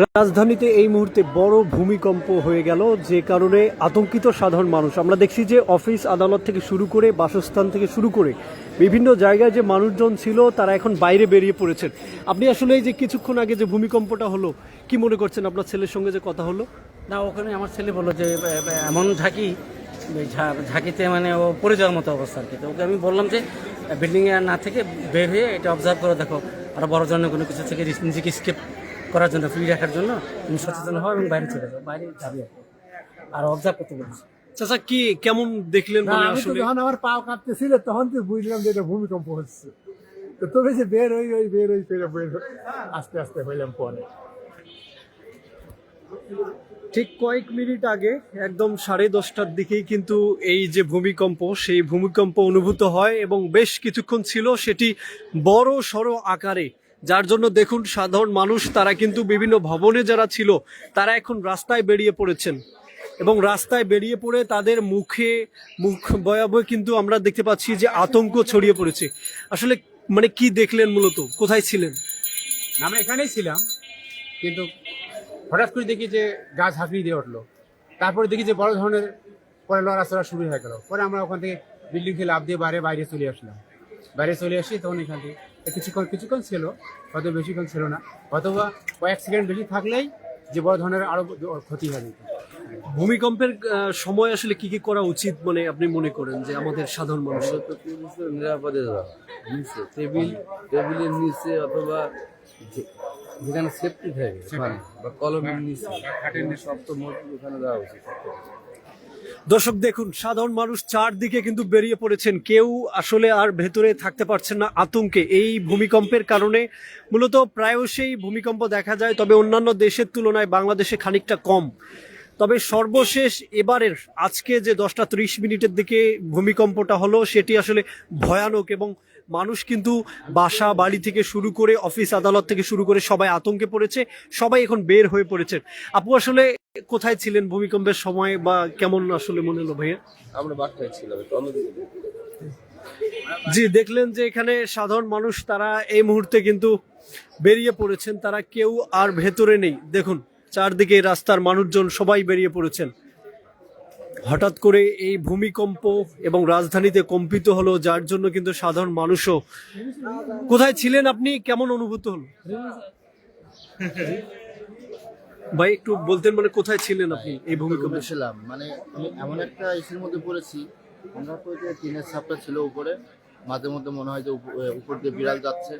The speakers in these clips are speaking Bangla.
রাজধানীতে এই মুহূর্তে বড় ভূমিকম্প হয়ে গেল, যে কারণে আতঙ্কিত সাধারণ মানুষ। আমরা দেখছি যে অফিস আদালত থেকে শুরু করে বাসস্থান থেকে শুরু করে বিভিন্ন জায়গায় যে মানুষজন ছিল, তারা এখন বাইরে বেরিয়ে পড়েছেন। আপনি আসলে এই যে কিছুক্ষণ আগে যে ভূমিকম্পটা হলো, কি মনে করছেন আপনার ছেলের সঙ্গে যে কথা হলো? না, ওখানে আমার ছেলে বলল যে এমন ঝাঁকি ঝাঁকিতে মানে ও পড়ে যাওয়ার মতো অবস্থা আর কি। তো ওকে আমি বললাম যে বিল্ডিংয়ে না থেকে বের হয়ে এটা অবজার্ভ করে দেখো। আর বড় জন্য কোনো কিছু থেকে নিজেকে স্কেপ করার জন্য ফ্রি রাখার জন্য তুমি সচেতন হও এবং বাইরে চলে যাও বাইরে যাবে আর অবজার্ভ করতে বলছি। চাচা কি কেমন দেখলেন মানে আসলে? যখন আমার পা কাঁপতেছিল তখন তো বুঝলাম যে এটা ভূমিকম্প হচ্ছে। তো তবে যে বের হই ওই বের হই ফেরে বের হই আস্তে আস্তে হইলাম পরে। ঠিক কয়েক মিনিট আগে একদম সাড়ে দশটার দিকেই কিন্তু এই যে ভূমিকম্প সেই ভূমিকম্প অনুভূত হয় এবং বেশ কিছুক্ষণ ছিল সেটি বড় সড় আকারে যার জন্য দেখুন সাধারণ মানুষ, তারা কিন্তু বিভিন্ন ভবনে যারা ছিল, তারা এখন রাস্তায় বেরিয়ে পড়েছেন। এবং রাস্তায় বেরিয়ে পড়ে তাদের মুখে, মুখ বয়াবয় কিন্তু আমরা দেখতে পাচ্ছি যে আতঙ্ক ছড়িয়ে পড়েছে। আসলে মানে কি দেখলেন মূলত? কোথায় ছিলেন? আমরা এখানেই ছিলাম, কিন্তু হঠাৎ করে দেখি যে গাছ হাঁকড়ি দিয়ে উঠল। তারপরে দেখি যে বড় ধরনের পরে লড়াচড়া শুরু হয়ে গেল। পরে আমরা ওখান থেকে বিল্ডিং থেকে লাভ দিয়ে বাইরে বাইরে চলে আসলাম। বাইরে চলে আসি তখন এখান থেকে কিছুক্ষণ কিছুক্ষণ ছিল হয়তো বেশিক্ষণ ছিল না। অথবা কয়েক সেকেন্ড বেশি থাকলেই যে বড় ধরনের আরও ক্ষতি হয়ে ভূমিকম্পের সময় আসলে কি কি করা উচিত মানে আপনি মনে করেন যে আমাদের সাধারণ মানুষ? নিরাপদে নিচে টেবিল টেবিলের নিচে অথবা যেখানে সেফটি থাকে ওখানে বা কলমের নিচে। সপ্ত মোট ওখানে দেওয়া উচিত দর্শক দেখুন, সাধারণ মানুষ চারদিকে কিন্তু বেরিয়ে পড়েছেন। কেউ আসলে আর ভেতরে থাকতে পারছেন না আতঙ্কে। এই ভূমিকম্পের কারণে মূলত প্রায়শই ভূমিকম্প দেখা যায়, তবে অন্যান্য দেশের তুলনায় বাংলাদেশে খানিকটা কম। তবে সর্বশেষ এবারের আজকে যে দশটা ত্রিশ মিনিটের দিকে ভূমিকম্পটা হলো, সেটি আসলে ভয়ানক এবং মানুষ কিন্তু বাসা বাড়ি থেকে শুরু করে অফিস আদালত থেকে শুরু করে সবাই আতঙ্কে পড়েছে সবাই এখন বের হয়ে পড়েছে। আপু আসলে কোথায় ছিলেন ভূমিকম্পের সময় বা কেমন আসলে মনে হলো ভাইয়া? আমরা বাসায় ছিলাম জি দেখলেন যে এখানে সাধারণ মানুষ তারা এই মুহূর্তে কিন্তু বেরিয়ে পড়েছেন তারা কেউ আর ভেতরে নেই। দেখুন চারদিকে রাস্তার মানুষজন সবাই বেরিয়ে পড়েছেন। হঠাৎ করে এই ভূমিকম্প এবং রাজধানীতে কম্পিত হলো, যার জন্য কিন্তু সাধারণ মানুষও কোথায় ছিলেন আপনি? কেমন অনুভূত হলো? ভাই, একটু বলতেন মানে কোথায় ছিলেন আপনি এই ভূমিকম্পে? ছিলাম মানে আমি এমন একটা ইসের মধ্যে পড়েছি, আমরা তো যে টিনের ছাপটা ছিল উপরে, মাঝে মধ্যে মনে হয় যে উপ- উপর দিয়ে বিড়াল যাচ্ছে।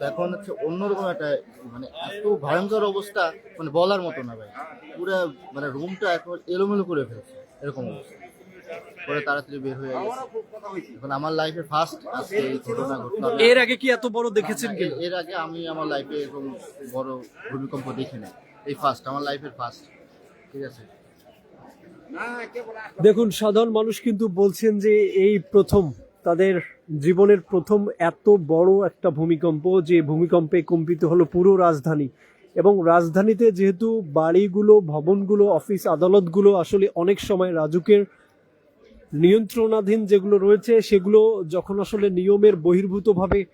এখন হচ্ছে অন্যরকম একটা মানে এত ভয়ঙ্কর অবস্থা মানে বলার মতো না ভাই, পুরো মানে রুমটা এখন এলোমেলো করে ফেলছে। এরকম পরে তাড়াতাড়ি বের হয়ে গেছে। এখন আমার লাইফে ফার্স্ট আজকে এই ঘটনা ঘটলো। এর আগে কি এত বড় দেখেছেন কি? এর- আগে আমি আমার লাইফে এরকম বড় ভূমিকম্প দেখি না এই ফার্স্ট আমার লাইফের ফার্স্ট ঠিক আছে? দেখুন সাধারণ মানুষ কিন্তু বলছেন যে এই প্রথম তাদের জীবনের প্রথম এত বড় একটা ভূমিকম্প যে ভূমিকম্পে কম্পিত হলো পুরো রাজধানী। এবং রাজধানীতে যেহেতু বাড়িগুলো, ভবনগুলো, অফিস আদালতগুলো আসলে অনেক সময় রাজুকের নিয়ন্ত্রণাধীন যেগুলো রয়েছে, সেগুলো যখন আসলে নিয়মের বহির্ভূতভাবে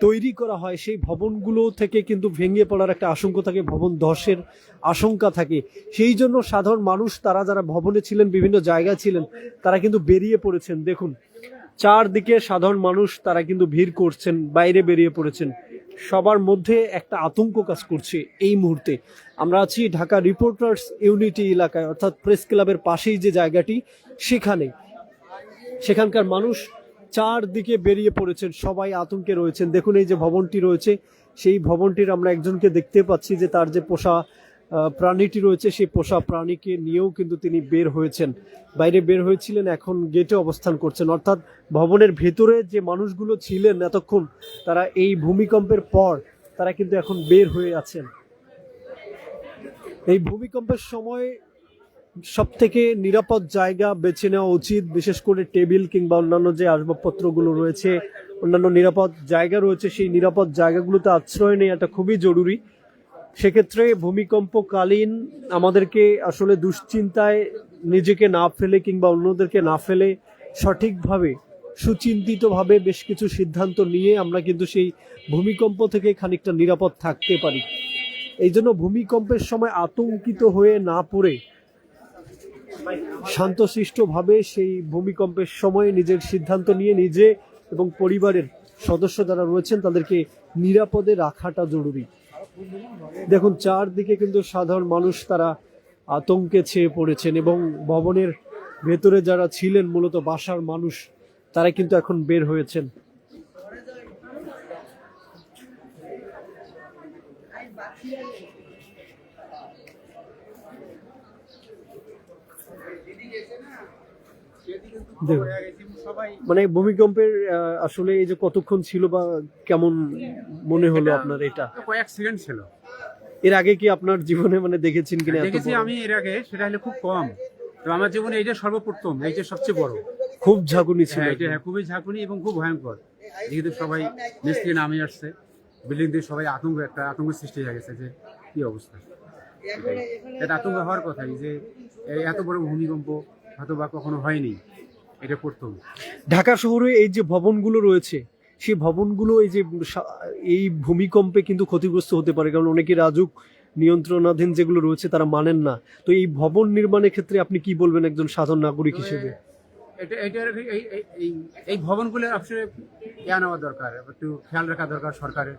তৈরি করা হয়, সেই ভবনগুলো থেকে কিন্তু ভেঙে পড়ার একটা আশঙ্কা থাকে, ভবন ধসের আশঙ্কা থাকে। সেই জন্য সাধারণ মানুষ, তারা যারা ভবনে ছিলেন, বিভিন্ন জায়গায় ছিলেন, তারা কিন্তু বেরিয়ে পড়েছেন। দেখুন, চারদিকে সাধারণ মানুষ, তারা কিন্তু ভিড় করছেন, বাইরে বেরিয়ে পড়েছেন। সবার মধ্যে একটা আতঙ্ক কাজ করছে এই মুহূর্তে। আমরা আছি ঢাকা রিপোর্টার্স ইউনিটি এলাকায়, অর্থাৎ প্রেস ক্লাবের পাশেই যে জায়গাটি, সেখানে। সেখানকার মানুষ চারদিকে বেরিয়ে পড়েছেন, সবাই আতঙ্কে রয়েছেন। দেখুন এই যে ভবনটি রয়েছে, সেই ভবনটির আমরা একজনকে দেখতে পাচ্ছি যে তার যে পোষা প্রাণীটি রয়েছে, সেই পোষা প্রাণীকে নিয়েও কিন্তু তিনি বের হয়েছেন। বাইরে বের হয়েছিলেন, এখন গেটে অবস্থান করছেন। অর্থাৎ ভবনের ভেতরে যে মানুষগুলো ছিলেন এতক্ষণ, তারা এই ভূমিকম্পের পর তারা কিন্তু এখন বের হয়ে আছেন। এই ভূমিকম্পের সময় সব থেকে নিরাপদ জায়গা বেছে নেওয়া উচিত, বিশেষ করে টেবিল কিংবা অন্যান্য যে আসবাবপত্রগুলো রয়েছে, অন্যান্য নিরাপদ জায়গা রয়েছে, সেই নিরাপদ জায়গাগুলোতে আশ্রয় নেওয়াটা খুবই জরুরি। সেক্ষেত্রে ভূমিকম্পকালীন আমাদেরকে আসলে দুশ্চিন্তায় নিজেকে না ফেলে কিংবা অন্যদেরকে না ফেলে সঠিকভাবে, সুচিন্তিতভাবে বেশ কিছু সিদ্ধান্ত নিয়ে আমরা কিন্তু সেই ভূমিকম্প থেকে খানিকটা নিরাপদ থাকতে পারি। এই জন্য ভূমিকম্পের সময় আতঙ্কিত হয়ে না পড়ে, শান্তশিষ্টভাবে সেই ভূমিকম্পের সময় নিজের সিদ্ধান্ত নিয়ে নিজে এবং পরিবারের সদস্য যারা রয়েছেন তাদেরকে নিরাপদে রাখাটা জরুরি। দেখুন, চারদিকে কিন্তু সাধারণ মানুষ তারা আতঙ্কে ছেয়ে পড়েছেন এবং ভবনের ভেতরে যারা ছিলেন, মূলত বাসার মানুষ, তারা কিন্তু এখন বের হয়েছেন। দেখুন মানে ভূমিকম্পের আসলে এই যে কতক্ষণ ছিল বা কেমন মনে হলো আপনার এটা? কয়েক সেকেন্ড ছিল। এর আগে কি আপনার জীবনে মানে দেখেছেন কিনা দেখেছি আমি এর আগে সেটা হলে খুব কম। তো আমার জীবনে এইটা সর্বপ্রথম এইটা সবচেয়ে বড়। খুব ঝাঁকুনি ছিল হ্যাঁ এটা হ্যাঁ, খুবই ঝাঁকুনি এবং খুব ভয়ঙ্কর। যেহেতু সবাই নিচ থেকে নামে আসছে বিল্ডিং দিয়ে সবাই আতঙ্ক একটা আতঙ্ক সৃষ্টি হয়ে গেছে যে কি অবস্থা। এটা আতঙ্ক হওয়ার কথাই যে এই এত বড় ভূমিকম্প হয়তো বা কখনো হয়নি। এটা প্রথম ঢাকা শহরে এই যে ভবনগুলো রয়েছে সেই ভবনগুলো এই যে এই ভূমিকম্পে কিন্তু ক্ষতিগ্রস্ত হতে পারে কারণ অনেকে রাজুক নিয়ন্ত্রণাধীন যেগুলো রয়েছে তারা মানেন না। তো এই ভবন নির্মাণের ক্ষেত্রে আপনি কি বলবেন একজন সাধারণ নাগরিক হিসেবে? এটা এটার এই ভবনগুলো আসলে ইয়া নেওয়া দরকার একটু খেয়াল রাখা দরকার সরকারের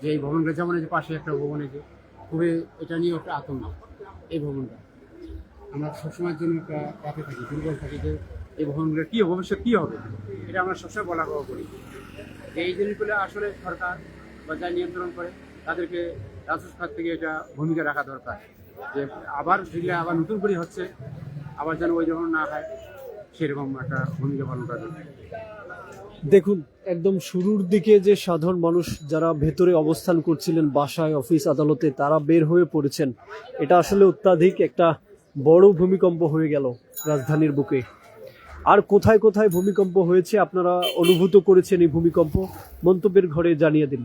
যে এই ভবনগুলো যেমন যে পাশে একটা ভবন এই যে খুবই এটা নিয়ে একটা আতঙ্ক এই ভবনটা। আমরা সবসময়ের জন্য একটা থাকি দুর্বল থাকি যে এই ভবনগুলোর কী ভবিষ্যৎ কী হবে, এটা আমরা সবসময় বলা কওয়া করি। এই জিনিসগুলো আসলে সরকার বা যা নিয়ন্ত্রণ করে, তাদেরকে রাজস্ব খাত থেকে এটা ভূমিকা রাখা দরকার। যে আবার যেগুলো আবার নতুন করে হচ্ছে, আবার যেন ওই ধরনের না হয়, সেরকম একটা ভূমিকা পালন করা দেখুন, একদম শুরুর দিকে যে সাধারণ মানুষ যারা ভেতরে অবস্থান করছিলেন, বাসায়, অফিস, আদালতে, তারা বের হয়ে পড়েছেন। এটা আসলে অত্যাধিক একটা বড় ভূমিকম্প হয়ে গেল রাজধানীর বুকে। আর কোথায় কোথায় ভূমিকম্প হয়েছে আপনারা অনুভূত করেছেন এই ভূমিকম্প? মন্তব্যের ঘরে জানিয়ে দিন।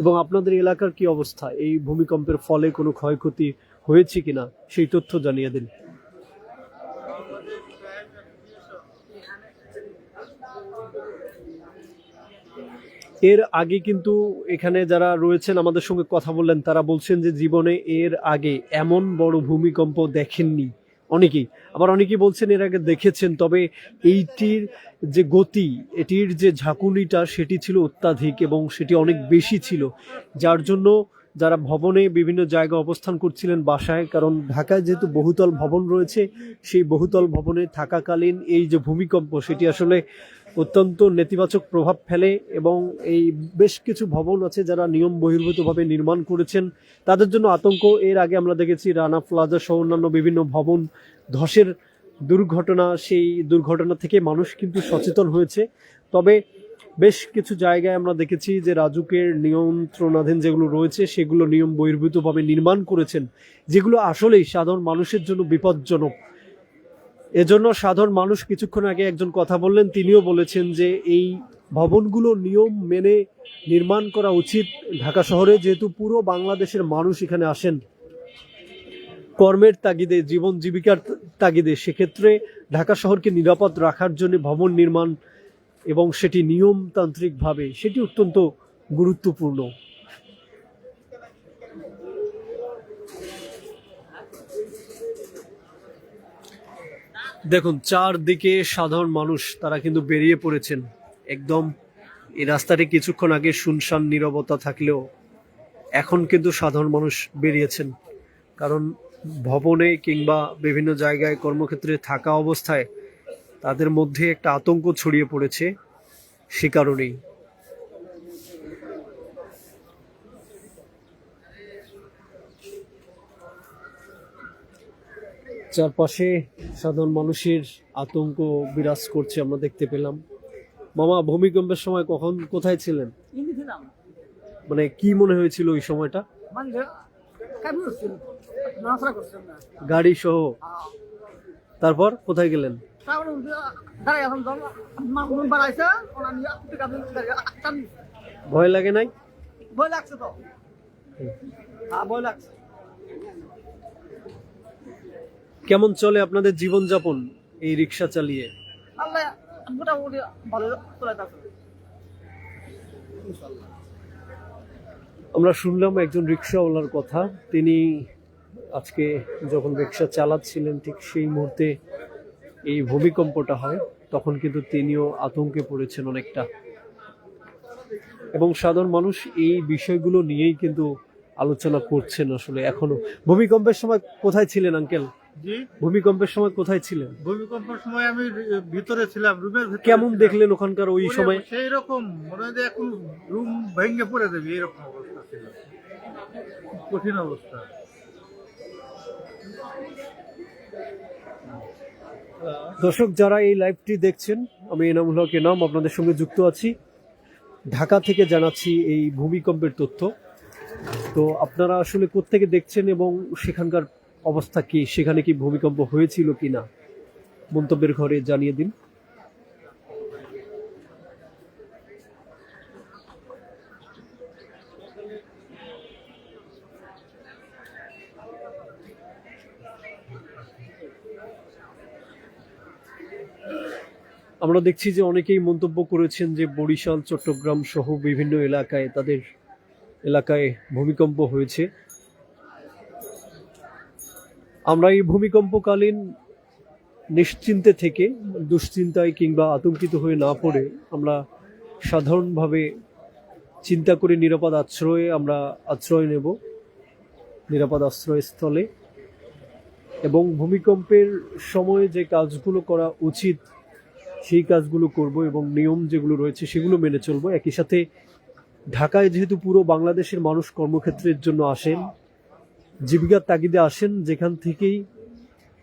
এবং আপনাদের এলাকার কি অবস্থা? এই ভূমিকম্পের ফলে কোনো ক্ষয়ক্ষতি হয়েছে কিনা সেই তথ্য জানিয়ে দিন। এর আগে কিন্তু এখানে যারা রয়েছেন, আমাদের সঙ্গে কথা বললেন, তারা বলছেন যে জীবনে এর আগে এমন বড় ভূমিকম্প দেখেননি। অনেকেই। আবার অনেকেই বলছেন এর আগে দেখেছেন, তবে এইটির যে গতি, এটির যে ঝাঁকুনিটা, সেটি ছিল অত্যাধিক এবং সেটি অনেক বেশি ছিল। যার জন্য যারা ভবনে বিভিন্ন জায়গায় অবস্থান করছিলেন বাসায়, কারণ ঢাকায় যেহেতু বহুতল ভবন রয়েছে, সেই বহুতল ভবনে থাকাকালীন এই যে ভূমিকম্প, সেটি আসলে অত্যন্ত নেতিবাচক প্রভাব ফেলে এবং এই বেশ কিছু ভবন আছে যারা নিয়ম বহির্ভূতভাবে নির্মাণ করেছেন। তাদের জন্য আতঙ্ক। এর আগে আমরা দেখেছি রানা প্লাজা সহ অন্যান্য বিভিন্ন ভবন ধসের দুর্ঘটনা। সেই দুর্ঘটনা থেকে মানুষ কিন্তু সচেতন হয়েছে। তবে বেশ কিছু জায়গায় আমরা দেখেছি যে রাজুকের নিয়ন্ত্রণাধীন যেগুলো রয়েছে, সেগুলো নিয়ম বহির্ভূতভাবে নির্মাণ করেছেন, যেগুলো আসলেই সাধারণ মানুষের জন্য বিপজ্জনক। এজন্য সাধারণ মানুষ কিছুক্ষণ আগে একজন কথা বললেন। তিনিও বলেছেন যে এই ভবনগুলো নিয়ম মেনে নির্মাণ করা উচিত ঢাকা শহরে, যেহেতু পুরো বাংলাদেশের মানুষ এখানে আসেন। কর্মের তাগিদে, জীবন জীবিকার তাগিদে, সেক্ষেত্রে ঢাকা শহরকে নিরাপদ রাখার জন্য ভবন নির্মাণ এবং সেটি নিয়মতান্ত্রিকভাবে, সেটি অত্যন্ত গুরুত্বপূর্ণ। দেখুন, চারদিকে সাধারণ মানুষ, তারা কিন্তু বেরিয়ে পড়েছেন। একদম এই রাস্তাটি কিছুক্ষণ আগে শুনশান নিরবতা থাকলেও এখন কিন্তু সাধারণ মানুষ বেরিয়েছেন। কারণ ভবনে কিংবা বিভিন্ন জায়গায় কর্মক্ষেত্রে থাকা অবস্থায় তাদের মধ্যে একটা আতঙ্ক ছড়িয়ে পড়েছে, সে কারণেই। চারপাশে সাধারণ মানুষের আতঙ্ক বিরাজ করছে আমরা দেখতে পেলাম। মামা ভূমিকম্পের সময় কখন কোথায় ছিলেন? মানে কি মনে হয়েছিল ওই সময়টা? মানে গাড়ি সহ। তারপর কোথায় গেলেন? ভয় লাগে নাই? ভয় লাগছে তো। হ্যাঁ ভয় লাগছে। কেমন চলে আপনাদের জীবনযাপন এই রিক্সা চালিয়ে? আল্লাহ মোটামুটি ভালো আমরা শুনলাম একজন রিক্সাওয়ালার কথা। তিনি আজকে যখন রিক্সা চালাচ্ছিলেন ঠিক সেই মুহূর্তে এই ভূমিকম্পটা হয় তখন কিন্তু তিনিও আতঙ্কে পড়েছেন অনেকটা। এবং সাধারণ মানুষ এই বিষয়গুলো নিয়েই কিন্তু আলোচনা করছেন আসলে। এখনও ভূমিকম্পের সময় কোথায় ছিলেন আঙ্কেল? জি? ভূমিকম্পের সময় কোথায় ছিলেন? ভূমিকম্পের সময় আমি ভিতরে ছিলাম রুমের ভিতরে কেমন দেখলেন ওখানকার ওই সময়? সেই রকম মনে হয় এখন রুম ভেঙে পড়ে দেবে এরকম অবস্থা ছিল। কঠিন অবস্থা। দর্শক যারা এই লাইভটি দেখছেন আমি এনামুল হক এনাম আপনাদের সঙ্গে যুক্ত আছি। ঢাকা থেকে জানাচ্ছি এই ভূমিকম্পের তথ্য। তো আপনারা আসলে কোত্থেকে দেখছেন এবং সেখানকার অবস্থা কি? সেখানে কি ভূমিকম্প হয়েছিল কি না মন্তব্যের ঘরে জানিয়ে দিন। আমরা দেখছি যে অনেকেই মন্তব্য করেছেন যে বরিশাল, চট্টগ্রাম সহ বিভিন্ন এলাকায় তাদের এলাকায় ভূমিকম্প হয়েছে। আমরা এই ভূমিকম্পকালীন নিশ্চিন্তে থেকে, দুশ্চিন্তায় কিংবা আতঙ্কিত হয়ে না পড়ে আমরা সাধারণভাবে চিন্তা করে নিরাপদ আশ্রয়ে আমরা আশ্রয় নেব, নিরাপদ আশ্রয়স্থলে এবং ভূমিকম্পের সময় যে কাজগুলো করা উচিত, সেই কাজগুলো করব এবং নিয়ম যেগুলো রয়েছে সেগুলো মেনে চলবো। একই সাথে ঢাকায় যেহেতু পুরো বাংলাদেশের মানুষ কর্মক্ষেত্রের জন্য আসেন জীবিকার তাগিদে আসেন যেখান থেকেই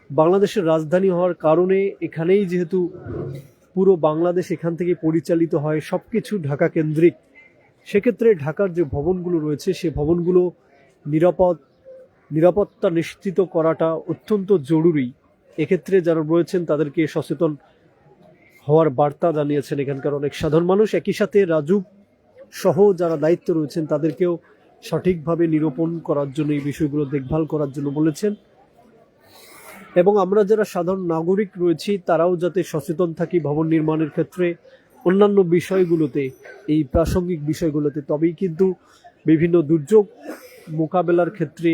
বাংলাদেশের রাজধানী হওয়ার কারণে এখানেই যেহেতু পুরো বাংলাদেশ এখান থেকে পরিচালিত হয় সব কিছু ঢাকা কেন্দ্রিক। সেক্ষেত্রে ঢাকার যে ভবনগুলো রয়েছে, সে ভবনগুলো নিরাপদ, নিরাপত্তা নিশ্চিত করাটা অত্যন্ত জরুরি। এক্ষেত্রে যারা রয়েছেন তাদেরকে সচেতন হওয়ার বার্তা জানিয়েছেন এখানকার অনেক সাধারণ মানুষ। একই সাথে রাজুক সহ যারা দায়িত্ব রয়েছেন তাদেরকেও সঠিকভাবে নিরূপণ করার জন্য, এই বিষয়গুলো দেখভাল করার জন্য বলেছেন। এবং আমরা যারা সাধারণ নাগরিক রয়েছি, তারাও যাতে সচেতন থাকি ভবন নির্মাণের ক্ষেত্রে অন্যান্য বিষয়গুলোতে, এই প্রাসঙ্গিক বিষয়গুলোতে। তবেই কিন্তু বিভিন্ন দুর্যোগ মোকাবেলার ক্ষেত্রে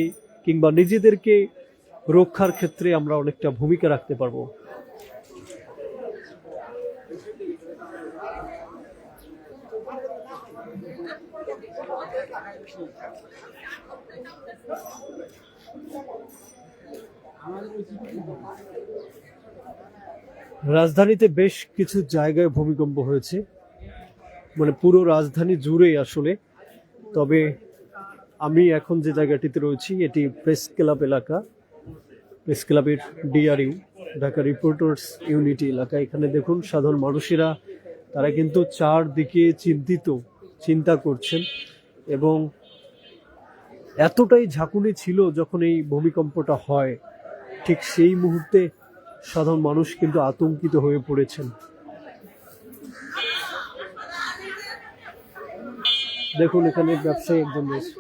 কিংবা নিজেদেরকে রক্ষার ক্ষেত্রে আমরা অনেকটা ভূমিকা রাখতে পারব। রাজধানীতে বেশ কিছু জায়গায় ভূমিকম্প হয়েছে। মানে পুরো রাজধানী জুড়েই আসলে। তবে আমি এখন যে জায়গাটিতে রয়েছি, এটি প্রেস ক্লাব এলাকা। প্রেস ক্লাবের ডিআরইউ, ঢাকা রিপোর্টার্স ইউনিটি এলাকা। এখানে দেখুন, সাধারণ মানুষেরা, তারা কিন্তু চারদিকে চিন্তিত, চিন্তা করছেন। এবং এতটাই ঝাঁকুনি ছিল যখন এই ভূমিকম্পটা হয় ঠিক সেই মুহূর্তে সাধারণ মানুষ কিন্তু আতঙ্কিত হয়ে পড়েছেন। দেখুন এখানে ব্যবসায়ী একজন রয়েছে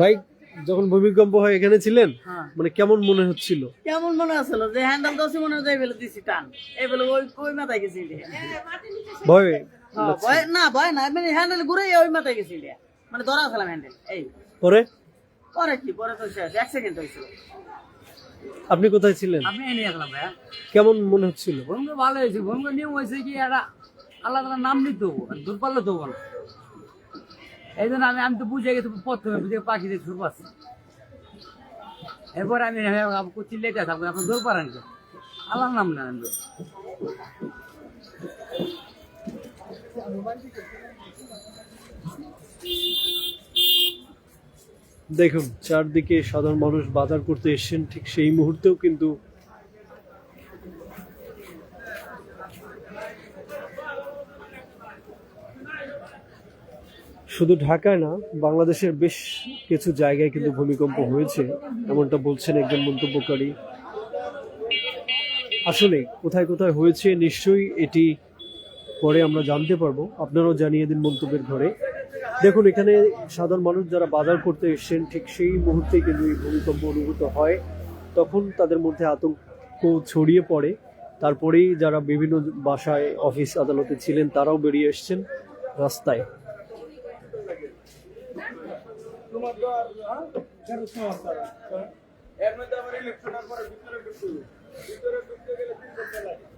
ভাই যখন ভূমিকম্প হয় এখানে ছিলেন? হ্যাঁ। মানে কেমন মনে হচ্ছিল? কেমন মনে আছিল যে হ্যান্ডেল দোষী মনে হয় বেলে দিছি টান। এই বেলে ওই ওই মাথায় গেছি ভয় ভয় না ভয় না মানে হ্যান্ডেল ঘুরে ওই মাথায় গেছি মানে ধরা ফেলাম হ্যান্ডেল এই। পরে? পরে কি? পরে তো শেষ এক সেকেন্ড হয়েছিল। আপনি কোথায় ছিলেন? আপনি এনে গেলাম ভাইয়া। কেমন মনে হচ্ছিল? ভালো হয়েছে ভূমিকম্প নিয়ম হয়েছে কি একটা আল্লাহ তালা নাম নিতে হব আর দূর পারলে তো বলো। এই জন্য আমি আমি তো বুঝে গেছি প্রথমে বুঝে পাখি দিয়ে সুর পাচ্ছি এরপর আমি চিল্লাইতে থাকব আপনি দূর পারেন আল্লাহর নাম না দেখুন, চারদিকে সাধারণ মানুষ বাজার করতে এসেছেন ঠিক সেই মুহূর্তেও কিন্তু শুধু ঢাকায় না, বাংলাদেশের বেশ কিছু জায়গায় কিন্তু ভূমিকম্প হয়েছে, এমনটা বলছেন একজন মন্তব্যকারী। আসলে কোথায় কোথায় হয়েছে, নিশ্চয়ই এটি পরে আমরা জানতে পারব। আপনারাও জানিয়ে দিন মন্তব্যের ঘরে। দেখুন, এখানে সাধারণ মানুষ যারা বাজার করতে এসছেন, ঠিক সেই মুহূর্তে কিন্তু এই ভূমিকম্প অনুভূত হয়। তখন তাদের মধ্যে আতঙ্ক ছড়িয়ে পড়ে। তারপরেই যারা বিভিন্ন বাসায়, অফিস আদালতে ছিলেন, তারাও বেরিয়ে এসছেন রাস্তায়। ইলেকশনের পরে ভিতরে ভিতরে গেলে তিন লাগে